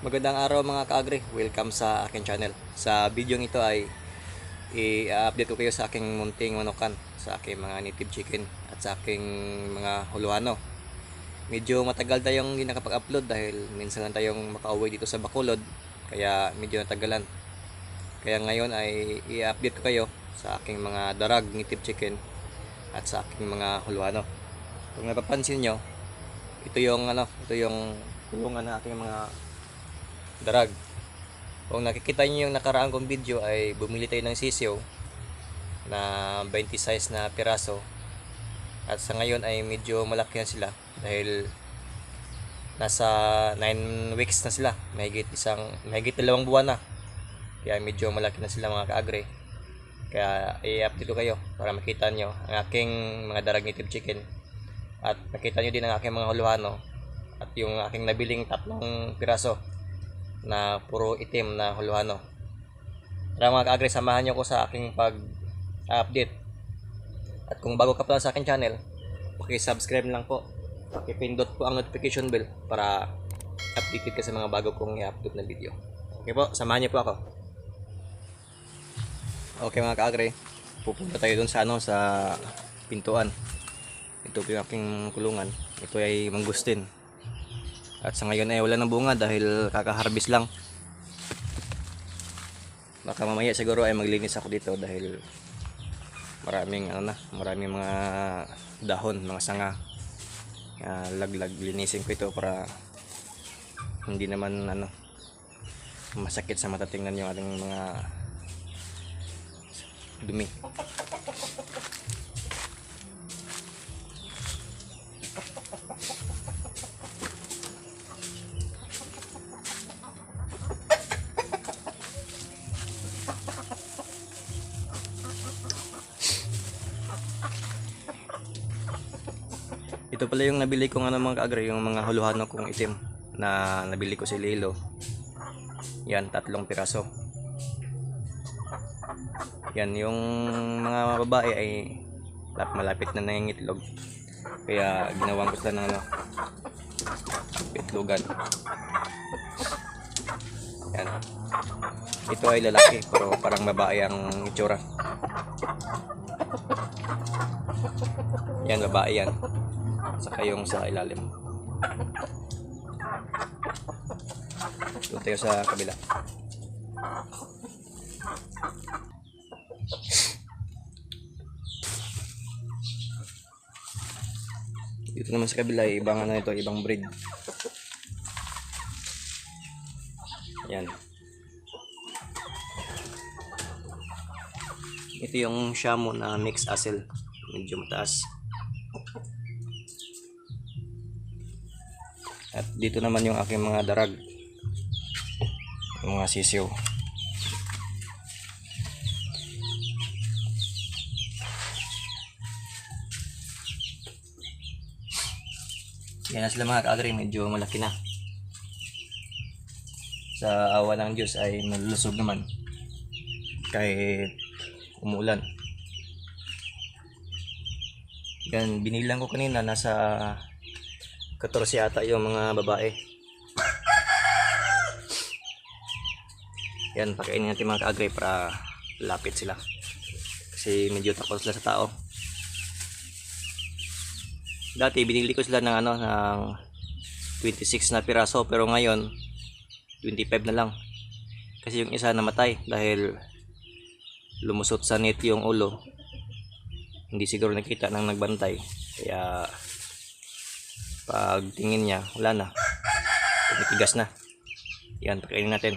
Magandang araw mga ka-agri. Welcome sa aking channel. Sa video ito ay i-update ko kayo sa aking munting manukan, sa aking mga native chicken at sa aking mga huluano. Medyo matagal tayong hindi nakapag-upload dahil minsan lang tayong makauwi dito sa Bacolod kaya medyo natagalan. Kaya ngayon ay i-update ko kayo sa aking mga darag native chicken at sa aking mga huluano. Kung napapansin nyo, ito yung ano, ito yung kulungan ng aking mga darag. Kung nakikita niyo yung nakaraan kong video ay bumili tayo ng sisiyo na 20 size na piraso. At sa ngayon ay medyo malaki na sila dahil nasa 9 weeks na sila. Mahigit isang mahigit dalawang buwan na. Kaya medyo malaki na sila mga kaagre. Kaya i-update ko kayo para makita nyo ang aking mga darag native chicken. At makita nyo din ang aking mga huluhano at yung aking nabiling tatlong piraso na puro itim na huluhano. Tara mga kaagre, samahan nyo ko sa aking pag-update. At kung bago ka pa sa aking channel, paki-subscribe lang po. Paki-pindot po ang notification bell para updated ka sa mga bago kong i-upload na video. Okay po, samahan niyo po ako. Okay mga kaagre, pupunta tayo dun sa ano sa pintuan. Ito po yung aking kulungan. Ito ay mangustin. At sa ngayon ay wala ng bunga dahil kakaharbis lang. Baka mamaya siguro ay maglinis ako dito dahil maraming ano na, maraming mga dahon, mga sanga. Kaya laglag linisin ko ito para hindi naman ano masakit sa mata tingnan yung ating mga dumi. Ito pala yung nabili ko nga ng mga kaagre, yung mga huluhano kong itim na nabili ko si Lilo. Yan, tatlong piraso. Yan, yung mga babae ay lap malapit na nangingitlog. Kaya ginawang ko sila ng ano, itlogan. Yan. Ito ay lalaki, pero parang babae ang itsura. Yan, babae yan. Saka yung sa ilalim. Doon sa kabila. Dito naman sa kabila, ibang ano ito, ibang breed. Yan. Ito yung Shamo na mix asel. Medyo mataas. Dito naman yung aking mga darag. Yung mga sisiyo. Yan na sila mga kaagri, medyo malaki na. Sa awa ng Diyos ay nalulusog naman. Kahit umulan. Yan, binilang ko kanina nasa 14 ata yung mga babae. Yan, pakainin natin mga kaagre para lapit sila. Kasi medyo takot sila sa tao. Dati binili ko sila ng ano ng 26 na piraso pero ngayon 25 na lang. Kasi yung isa namatay dahil lumusot sa net yung ulo. Hindi siguro nakita ng nagbantay. Kaya pag tingin niya, wala na. Tumitigas na. Yan, pakainin natin.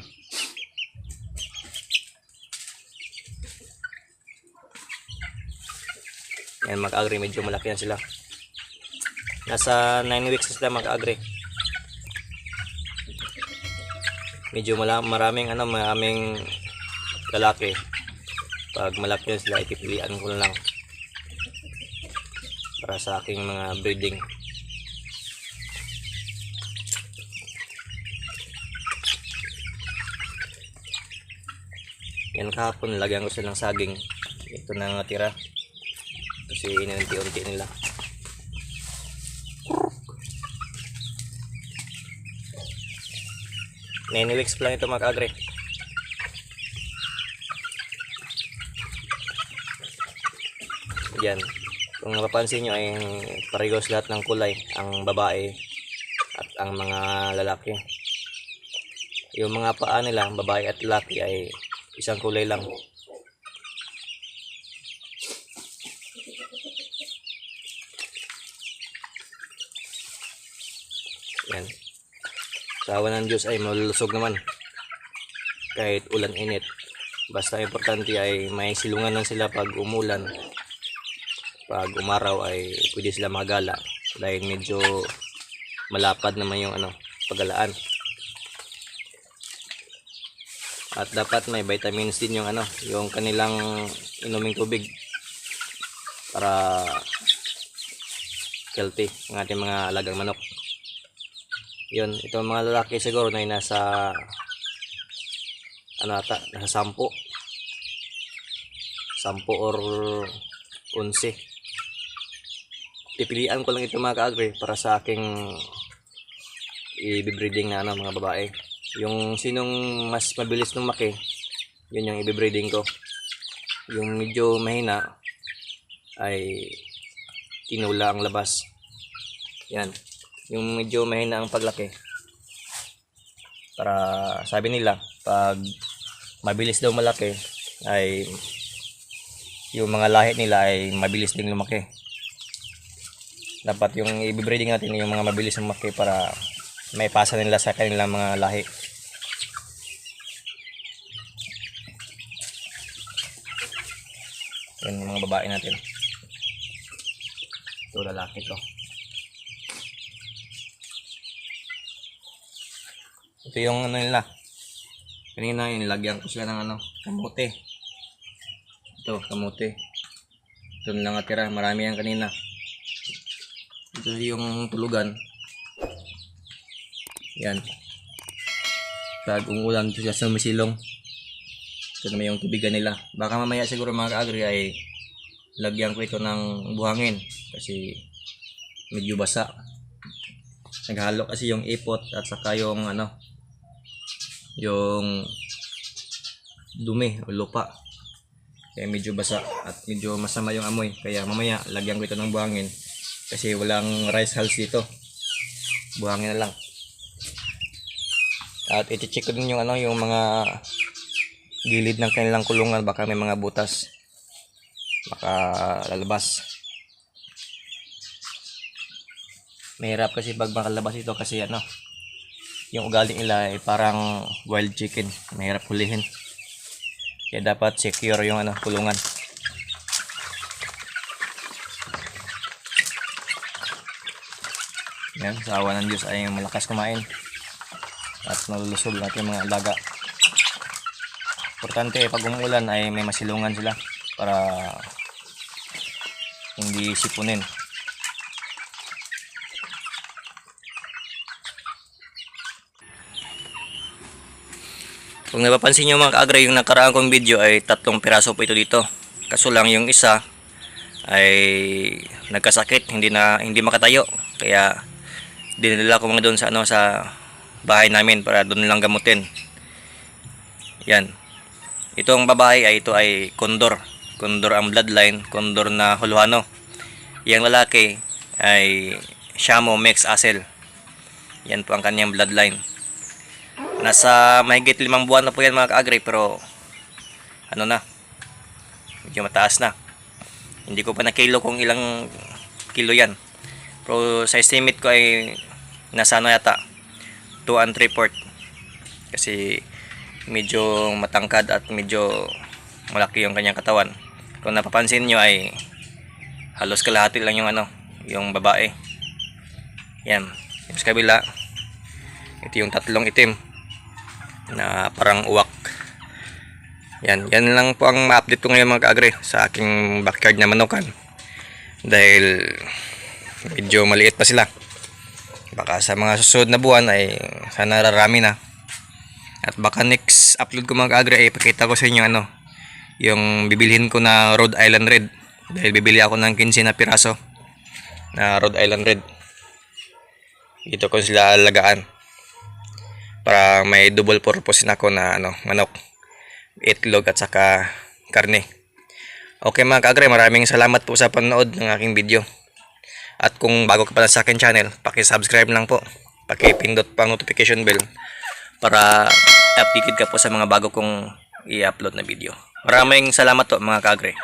Yan, mag-agri. Medyo malaki yan sila. Nasa 9 weeks na sila mag-agri. Medyo maraming ano, maraming lalaki. Pag malaki na sila, ipipilian ko lang para sa aking mga breeding. Yan kahapon, lagyan ko sila ng saging. Ito na natira. Kasi inunti-unti nila. 9 weeks lang ito mga kaagre. Yan. Kung napapansin nyo ay parehas lahat ng kulay. Ang babae at ang mga lalaki. Yung mga paa nila, babae at lalaki ay isang kulay lang. Yan. Sa ng Diyos ay malulusog naman. Kahit ulan init. Basta importante ay may silungan lang sila pag umulan. Pag umaraw ay pwede sila magala. Dahil medyo malapad naman yung ano, pagalaan. At dapat may vitamins din yung ano, yung kanilang inuming tubig para healthy ang ating mga alagang manok. Yun, itong mga lalaki siguro na nasa ano ata, nasa sampo. Sampo or unsi. Pipilian ko lang ito mga kaagre para sa aking i-breeding na ano, mga babae. Yung sinong mas mabilis lumaki, yun yung i-breeding ko. Yung medyo mahina ay tinula ang labas. Yan. Yung medyo mahina ang paglaki. Para sabi nila, pag mabilis daw malaki ay yung mga lahi nila ay mabilis ding lumaki. Dapat yung i-breeding natin yung mga mabilis lumaki para may pasa nila sa kanilang mga lahi. Yan yung mga babae natin. Ito lalaki to. Ito yung ano nila. Kanina yung lagyan ko sila ng ano, kamote. Ito, kamote. Ito na natira. Marami yan kanina. Ito yung tulugan. Yan. Pag umulan ito sila sa misilong. Ito naman yung tubigan nila. Baka mamaya siguro mga kaagri ay lagyan ko ito ng buhangin. Kasi medyo basa. Naghalo kasi yung ipot at saka yung ano yung dumi o lupa kaya medyo basa at medyo masama yung amoy kaya mamaya lagyan ko ito ng buhangin kasi walang rice hulls dito buhangin na lang at iti-check ko din yung ano yung mga gilid ng kanilang kulungan baka may mga butas baka lalabas mahirap kasi pag makalabas ito kasi ano yung ugali nila ay parang wild chicken. Mahirap hulihin. Kaya dapat secure yung ano kulungan. Yan sa awa ng Diyos ay malakas kumain at nalulusog natin mga alaga importante pag umuulan ay may masilungan sila para hindi sipunin Kung napapansin nyo mga kaagre, yung nakaraan kong video ay tatlong piraso po ito dito. Kaso lang yung isa ay nagkasakit, hindi na hindi makatayo. Kaya dinala ko mga doon sa ano sa bahay namin para doon lang gamutin. Yan. Itong babae ay ito ay kondor. Kondor ang bloodline, kondor na huluhano. Yang lalaki ay Shamo Mex Asel. Yan po ang kanyang bloodline. Nasa mahigit limang buwan na po yan mga kaagre pero ano na medyo mataas na. Hindi ko pa na kilo kung ilang kilo yan. Pero sa estimate ko ay nasa ano yata 2 and 3 port. Kasi medyo matangkad at medyo malaki yung kanyang katawan. Kung napapansin nyo ay halos kalahati lang yung ano, yung babae. Yan. Yung sa kabila, ito yung tatlong itim na parang uwak. Yan, yan lang po ang ma-update ko ngayon mga kaagre sa aking backyard na manukan. Dahil medyo maliit pa sila. Baka sa mga susunod na buwan ay sana rarami na. At baka next upload ko mga kaagre ay ipakita ko sa inyo ano, yung bibilhin ko na Rhode Island Red. Dahil bibili ako ng 15 na piraso na Rhode Island Red. Dito ko sila alagaan. para may double purpose na ako na ano, manok, itlog at saka karne. Okay mga kaagre, maraming salamat po sa panonood ng aking video. At kung bago ka pa sa akin channel, paki-subscribe lang po. Paki-pindot pang notification bell para updated ka po sa mga bago kong i-upload na video. Maraming salamat po mga kaagre.